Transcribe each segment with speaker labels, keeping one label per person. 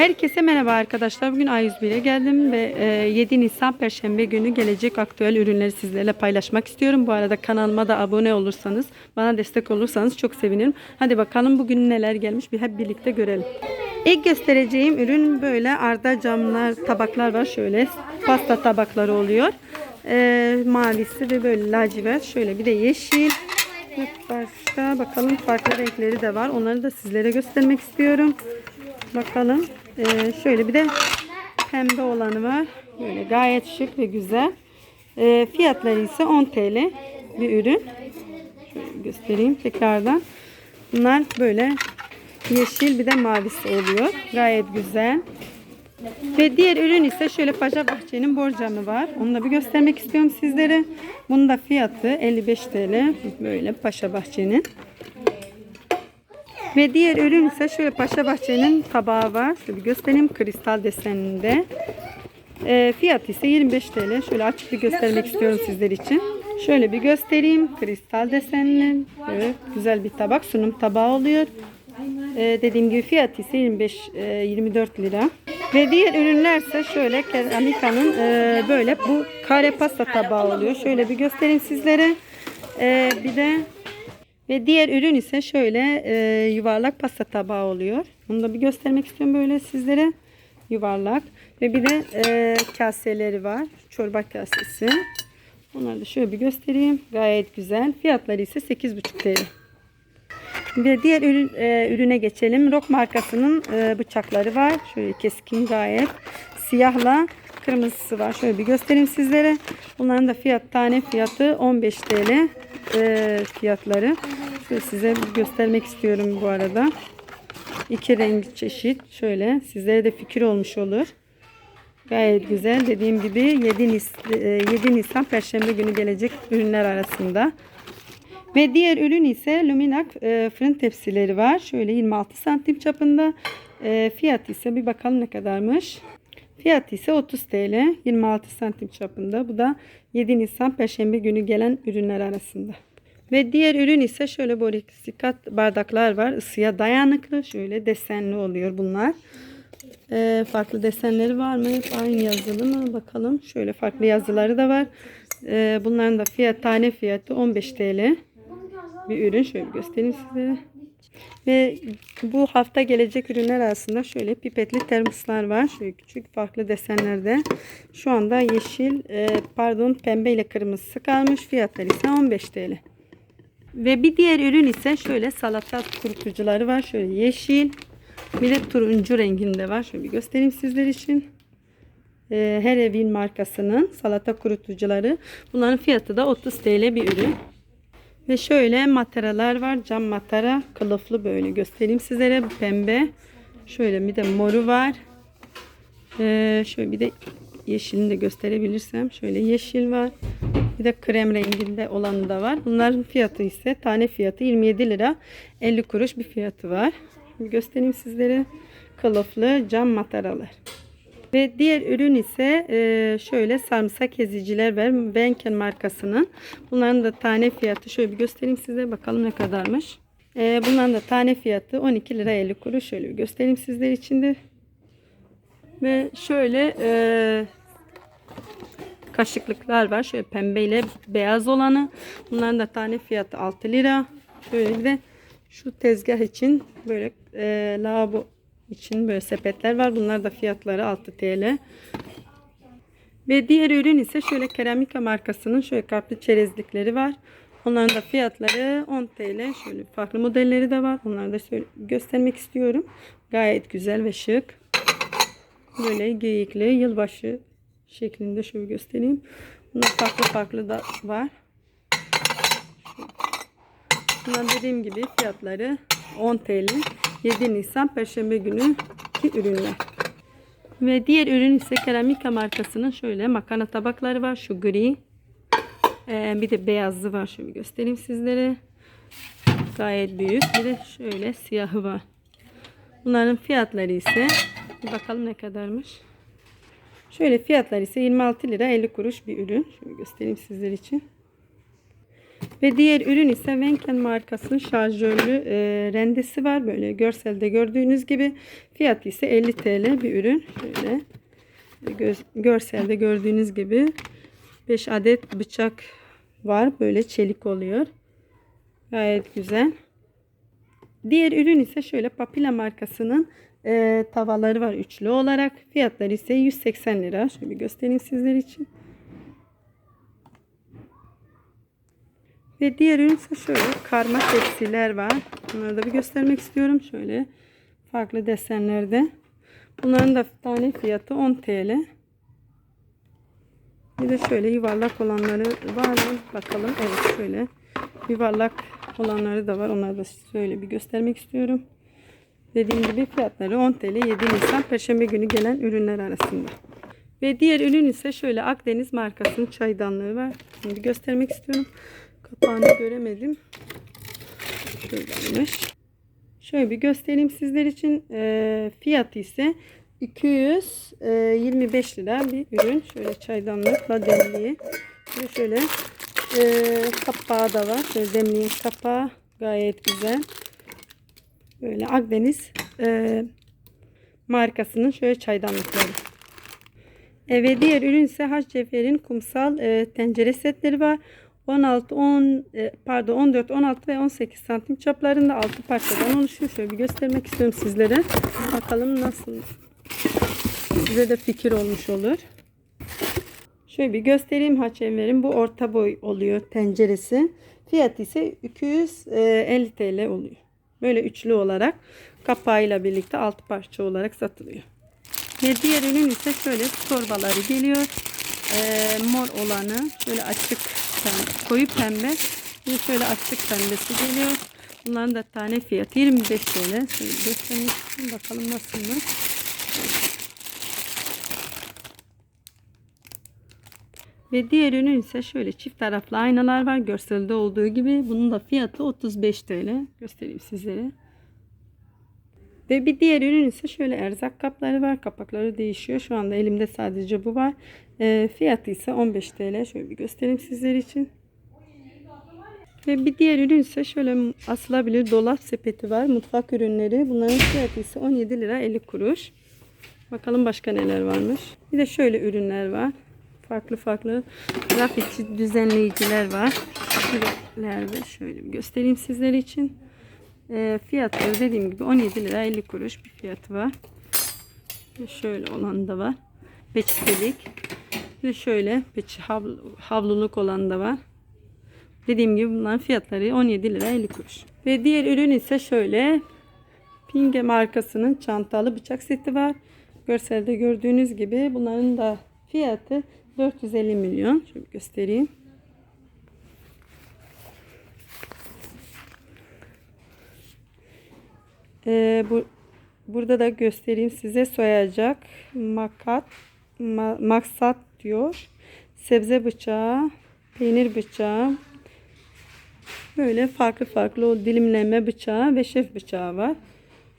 Speaker 1: Herkese merhaba arkadaşlar. Bugün A101'e geldim ve e, 7 Nisan Perşembe günü gelecek aktüel ürünleri sizlerle paylaşmak istiyorum. Bu arada kanalıma da abone olursanız, bana destek olursanız çok sevinirim. Hadi bakalım bugün neler gelmiş bir hep birlikte görelim. İlk göstereceğim ürün böyle arda camlar, tabaklar var. Şöyle pasta tabakları oluyor. E, mavisi ve böyle lacivert. Şöyle bir de yeşil. Başka bakalım farklı renkleri de var. Onları da sizlere göstermek istiyorum. Bakalım. Ee, şöyle bir de pembe olanı var. Böyle gayet şık ve güzel. Ee, fiyatları ise 10 TL bir ürün. Şöyle göstereyim tekrardan. Bunlar böyle yeşil bir de mavisi oluyor. Gayet güzel. Ve diğer ürün ise şöyle Paşa Bahçe'nin borcamı var. Onu da bir göstermek istiyorum sizlere. Bunun da fiyatı 55 TL. Böyle Paşa Bahçe'nin. Ve diğer ürün ise şöyle Paşa Bahçe'nin tabağı var. Şöyle bir göstereyim kristal deseninde. E, fiyat ise 25 TL. Şöyle açık bir göstermek istiyorum sizler için. Şöyle bir göstereyim. Kristal desenli. Evet, güzel bir tabak. Sunum tabağı oluyor. E, dediğim gibi fiyat ise 25 e, 24 lira. Ve diğer ürünler ise şöyle Keramika'nın e, böyle bu kare pasta tabağı oluyor. Şöyle bir göstereyim sizlere. E, bir de ve diğer ürün ise şöyle e, yuvarlak pasta tabağı oluyor. Bunu da bir göstermek istiyorum böyle sizlere. Yuvarlak. Ve bir de e, kaseleri var. Çorba kasesi. Onları da şöyle bir göstereyim. Gayet güzel. Fiyatları ise 8,5 TL. Ve diğer ürün, e, ürüne geçelim. Rock markasının e, bıçakları var. Şöyle keskin gayet. Siyahla kırmızısı var. Şöyle bir göstereyim sizlere. Bunların da fiyat tane fiyatı 15 TL e, fiyatları. Şöyle size göstermek istiyorum bu arada. İki renk çeşit. Şöyle sizlere de fikir olmuş olur. Gayet güzel. Dediğim gibi 7, Nis 7 Nisan Perşembe günü gelecek ürünler arasında. Ve diğer ürün ise Luminac e, fırın tepsileri var. Şöyle 26 santim çapında. E, fiyat ise bir bakalım ne kadarmış. Fiyat ise 30 TL 26 santim çapında. Bu da 7 Nisan Perşembe günü gelen ürünler arasında. Ve diğer ürün ise şöyle borosikat bardaklar var. Isıya dayanıklı. Şöyle desenli oluyor bunlar. E, farklı desenleri var mı? Hep Aynı yazılı mı? Bakalım. Şöyle farklı yazıları da var. E, bunların da fiyat tane fiyatı 15 TL bir ürün. Şöyle göstereyim size. Ve bu hafta gelecek ürünler arasında şöyle pipetli termoslar var. Şöyle küçük farklı desenlerde. Şu anda yeşil, e, pardon pembe ile kırmızısı kalmış. Fiyatları ise 15 TL. Ve bir diğer ürün ise şöyle salata kurutucuları var. Şöyle yeşil, bir de turuncu renginde var. Şöyle bir göstereyim sizler için. E, her evin markasının salata kurutucuları. Bunların fiyatı da 30 TL bir ürün. Ve şöyle mataralar var. Cam matara. Kılıflı böyle göstereyim sizlere. Pembe. Şöyle bir de moru var. Ee, şöyle bir de yeşilini de gösterebilirsem. Şöyle yeşil var. Bir de krem renginde olanı da var. Bunların fiyatı ise tane fiyatı 27 lira 50 kuruş bir fiyatı var. Bir göstereyim sizlere. Kılıflı cam mataralar. Ve diğer ürün ise e, şöyle sarımsak eziciler var. Benken markasının. Bunların da tane fiyatı şöyle bir göstereyim size. Bakalım ne kadarmış. E, bunların da tane fiyatı 12 lira 50 kuruş. Şöyle bir göstereyim sizler için de. Ve şöyle e, kaşıklıklar var. Şöyle pembe ile beyaz olanı. Bunların da tane fiyatı 6 lira. Şöyle bir de şu tezgah için böyle lavabo için böyle sepetler var. Bunlar da fiyatları 6 TL. Ve diğer ürün ise şöyle keramika markasının şöyle kaplı çerezlikleri var. Onların da fiyatları 10 TL. Şöyle farklı modelleri de var. Onları da şöyle göstermek istiyorum. Gayet güzel ve şık. Böyle geyikli yılbaşı şeklinde şöyle göstereyim. Bunlar farklı farklı da var. Bunlar dediğim gibi fiyatları 10 TL. 7 Nisan Perşembe günü ki ürünler. Ve diğer ürün ise Keramika markasının şöyle makarna tabakları var. Şu gri. Ee, bir de beyazlı var. Şöyle göstereyim sizlere. Gayet büyük. Bir de şöyle siyahı var. Bunların fiyatları ise bir bakalım ne kadarmış. Şöyle fiyatlar ise 26 lira 50 kuruş bir ürün. Şöyle göstereyim sizler için. Ve diğer ürün ise Wenken markasının şarjörlü e, rendesi var. Böyle görselde gördüğünüz gibi. Fiyatı ise 50 TL bir ürün. Şöyle görselde gördüğünüz gibi 5 adet bıçak var. Böyle çelik oluyor. Gayet güzel. Diğer ürün ise şöyle Papila markasının e, tavaları var üçlü olarak. Fiyatları ise 180 lira. Şöyle göstereyim sizler için. Ve diğer ürün ise şöyle karma tepsiler var. Bunları da bir göstermek istiyorum. Şöyle farklı desenlerde. Bunların da tane fiyatı 10 TL. Bir de şöyle yuvarlak olanları var mı? Bakalım. Evet şöyle yuvarlak olanları da var. Onları da şöyle bir göstermek istiyorum. Dediğim gibi fiyatları 10 TL 7 Nisan Perşembe günü gelen ürünler arasında. Ve diğer ürün ise şöyle Akdeniz markasının çaydanlığı var. Şimdi göstermek istiyorum. Kapağını göremedim. Şöyleymiş. Şöyle bir göstereyim sizler için. Ee, fiyatı ise 225 lira bir ürün. Şöyle çaydanlıkla demliği. Ve şöyle e, kapağı da var. Şöyle demliğin kapağı gayet güzel. Böyle Akdeniz e, markasının şöyle çaydanlıkları. E, diğer ürün ise Haç Cefer'in kumsal e, tencere setleri var. 16, 10, e, pardon 14, 16 ve 18 santim çaplarında 6 parçadan oluşuyor. Şöyle bir göstermek istiyorum sizlere. Bakalım nasıl size de fikir olmuş olur. Şöyle bir göstereyim Haçenver'in bu orta boy oluyor tenceresi. Fiyatı ise 250 TL oluyor. Böyle üçlü olarak kapağıyla birlikte altı parça olarak satılıyor. Ve diğer ürün ise şöyle torbaları geliyor. Ee, mor olanı şöyle açık pembe, koyu pembe bir şöyle açık pembesi geliyor. Bunların da tane fiyatı 25 TL. Şöyle göstermek istiyorum. Bakalım nasılmış. Ve diğer ürün ise şöyle çift taraflı aynalar var. Görselde olduğu gibi. Bunun da fiyatı 35 TL. Göstereyim sizlere. Ve bir diğer ürün ise şöyle erzak kapları var. Kapakları değişiyor. Şu anda elimde sadece bu var. E, fiyatı ise 15 TL. Şöyle bir göstereyim sizler için. Ve bir diğer ürün ise şöyle asılabilir dolap sepeti var. Mutfak ürünleri. Bunların fiyatı ise 17 lira 50 kuruş. Bakalım başka neler varmış. Bir de şöyle ürünler var. Farklı farklı raf içi düzenleyiciler var. Şöyle şöyle bir göstereyim sizler için. E, fiyatları dediğim gibi 17 lira 50 kuruş bir fiyatı var. Şöyle olan da var. Peçetelik. De şöyle havlu, havluluk olan da var. Dediğim gibi bunların fiyatları 17 lira 50 kuruş. Ve diğer ürün ise şöyle Pinge markasının çantalı bıçak seti var. Görselde gördüğünüz gibi bunların da fiyatı 450 milyon. Şöyle göstereyim. Ee, bu burada da göstereyim size soyacak makat ma- maksat diyor. Sebze bıçağı, peynir bıçağı, böyle farklı farklı o dilimleme bıçağı ve şef bıçağı var.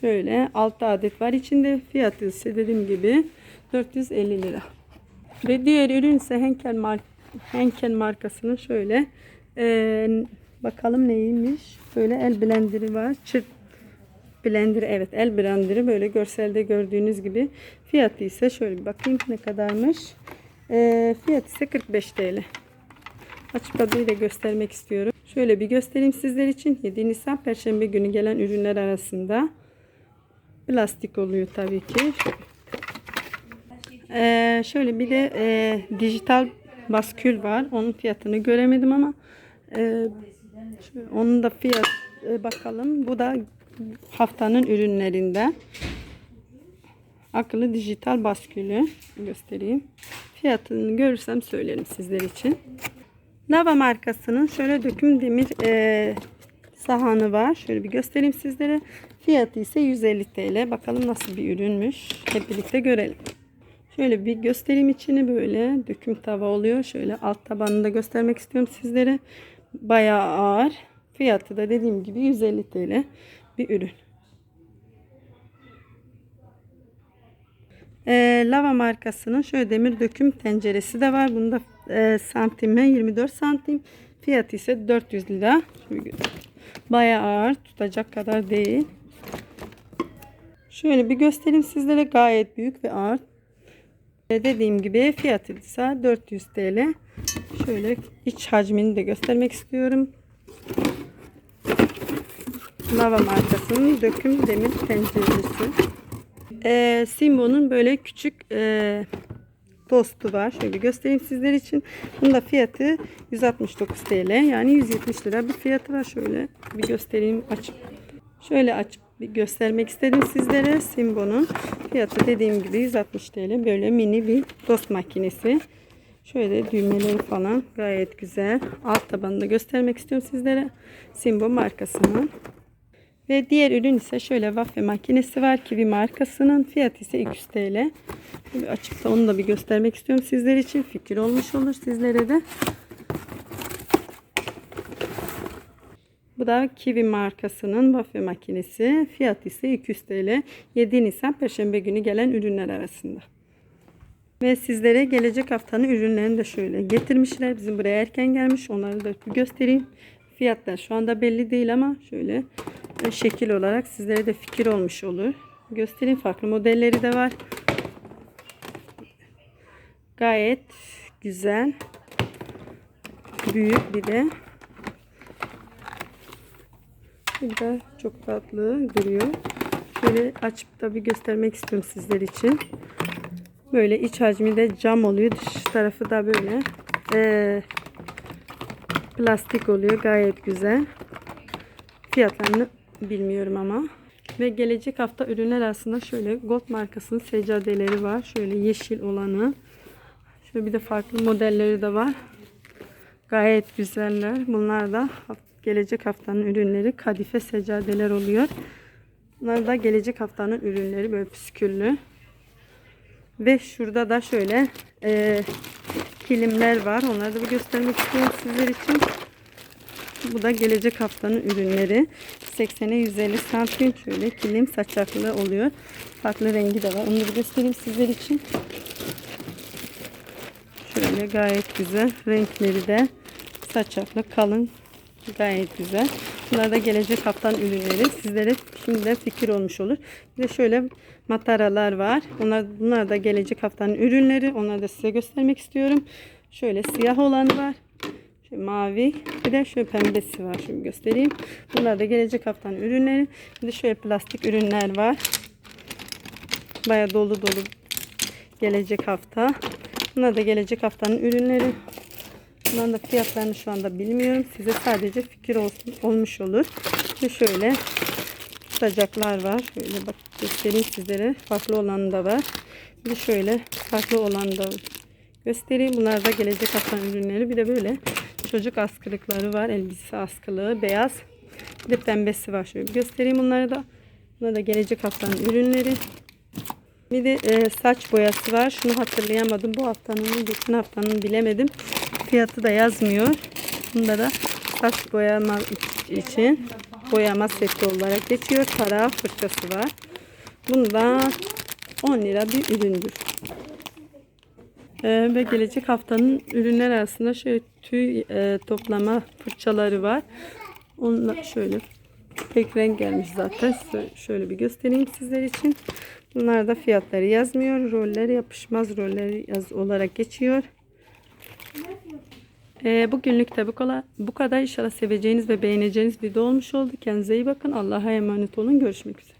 Speaker 1: Şöyle 6 adet var içinde. Fiyatı ise dediğim gibi 450 lira. Ve diğer ürün ise Henkel, mar Henkel markasının şöyle eee, bakalım neymiş. Böyle el blenderi var. Çırt blenderi evet el blenderi böyle görselde gördüğünüz gibi. Fiyatı ise şöyle bir bakayım ne kadarmış. Eee fiyatı ise 45 TL. Açık adıyla göstermek istiyorum. Şöyle bir göstereyim sizler için. 7 Nisan Perşembe günü gelen ürünler arasında. Plastik oluyor tabii ki. Ee, şöyle bir de e, dijital baskül var. Onun fiyatını göremedim ama e, onun da fiyat e, bakalım. Bu da haftanın ürünlerinden. Akıllı dijital baskülü göstereyim. Fiyatını görürsem söylerim sizler için. Lava markasının şöyle döküm demir e, sahanı var. Şöyle bir göstereyim sizlere. Fiyatı ise 150 TL. Bakalım nasıl bir ürünmüş. Hep birlikte görelim. Şöyle bir göstereyim içini böyle döküm tava oluyor. Şöyle alt tabanını da göstermek istiyorum sizlere. Bayağı ağır. Fiyatı da dediğim gibi 150 TL bir ürün. Ee, Lava markasının şöyle demir döküm tenceresi de var. Bunda e, santime 24 santim. Fiyatı ise 400 lira. Bayağı ağır tutacak kadar değil. Şöyle bir göstereyim sizlere gayet büyük ve ağır. Ve Dediğim gibi fiyatı ise 400 TL. Şöyle iç hacmini de göstermek istiyorum. Lava markasının döküm demir tenceresi. Ee, Simbo'nun böyle küçük e, tostu var. Şöyle göstereyim sizler için. Bunun da fiyatı 169 TL. Yani 170 lira bir fiyatı var. Şöyle bir göstereyim açıp. Şöyle açıp bir göstermek istedim sizlere. Simbo'nun fiyatı dediğim gibi 160 TL. Böyle mini bir tost makinesi. Şöyle düğmeleri falan gayet güzel. Alt tabanını da göstermek istiyorum sizlere. Simbo markasının. Ve diğer ürün ise şöyle waffle makinesi var. Kiwi markasının. Fiyatı ise 200 TL. Açıp da onu da bir göstermek istiyorum sizler için. Fikir olmuş olur sizlere de. Bu da Kiwi markasının waffle makinesi. Fiyatı ise 200 TL. 7 Nisan Perşembe günü gelen ürünler arasında. Ve sizlere gelecek haftanın ürünlerini de şöyle getirmişler. Bizim buraya erken gelmiş. Onları da göstereyim. Fiyatlar şu anda belli değil ama şöyle şekil olarak sizlere de fikir olmuş olur. Göstereyim. Farklı modelleri de var. Gayet güzel. Büyük bir de. Da çok tatlı duruyor. Şöyle açıp da bir göstermek istiyorum sizler için. Böyle iç hacmi de cam oluyor. Dış tarafı da böyle eee, plastik oluyor. Gayet güzel. Fiyatlarını bilmiyorum ama. Ve gelecek hafta ürünler arasında şöyle Gold markasının seccadeleri var. Şöyle yeşil olanı. Şöyle bir de farklı modelleri de var. Gayet güzeller. Bunlar da gelecek haftanın ürünleri. Kadife seccadeler oluyor. Bunlar da gelecek haftanın ürünleri. Böyle püsküllü. Ve şurada da şöyle e, kilimler var. Onları da bir göstermek istiyorum sizler için. Bu da gelecek haftanın ürünleri. 80'e 150 santim şöyle kilim saçaklı oluyor. Farklı rengi de var. Onu da göstereyim sizler için. Şöyle gayet güzel. Renkleri de saçaklı kalın. Gayet güzel. Bunlar da gelecek haftanın ürünleri. Sizlere şimdiden fikir olmuş olur. Bir de şöyle mataralar var. Onlar, bunlar da gelecek haftanın ürünleri. Onları da size göstermek istiyorum. Şöyle siyah olanı var. Şöyle mavi. Bir de şöyle pembesi var. Şöyle göstereyim. Bunlar da gelecek haftanın ürünleri. Bir de şöyle plastik ürünler var. Baya dolu dolu gelecek hafta. Bunlar da gelecek haftanın ürünleri. Bunların da fiyatlarını şu anda bilmiyorum. Size sadece fikir olsun, olmuş olur. Ve şöyle tutacaklar var. Şöyle bak göstereyim sizlere. Farklı olan da var. Bir de şöyle farklı olan da göstereyim. Bunlar da gelecek haftanın ürünleri. Bir de böyle çocuk askılıkları var. Elbise askılığı beyaz. Bir de pembesi var. Şöyle bir göstereyim bunları da. Bunlar da gelecek haftanın ürünleri. Bir de e, saç boyası var. Şunu hatırlayamadım. Bu haftanın, geçen haftanın bilemedim. Fiyatı da yazmıyor. Bunda da saç boyama için boyama seti olarak geçiyor. Para fırçası var. Bunda 10 lira bir üründür. E, ve gelecek haftanın ürünler arasında şöyle tüy e, toplama fırçaları var. Onunla şöyle tek renk gelmiş zaten. Şöyle bir göstereyim sizler için. Bunlar da fiyatları yazmıyor. Rolleri yapışmaz rolleri yaz olarak geçiyor. Ee, bugünlük de bu bu kadar. İnşallah seveceğiniz ve beğeneceğiniz video olmuş oldu. Kendinize iyi bakın. Allah'a emanet olun. Görüşmek üzere.